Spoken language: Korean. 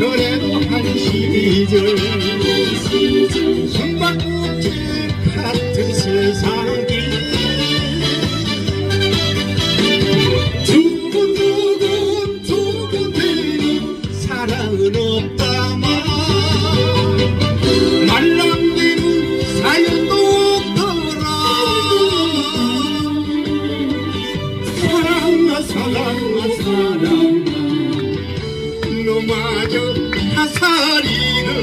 전에도 한 시절 숨바꼭질 같은 세상길 두근두근 두근대는 사랑은 너마저 하살이느냐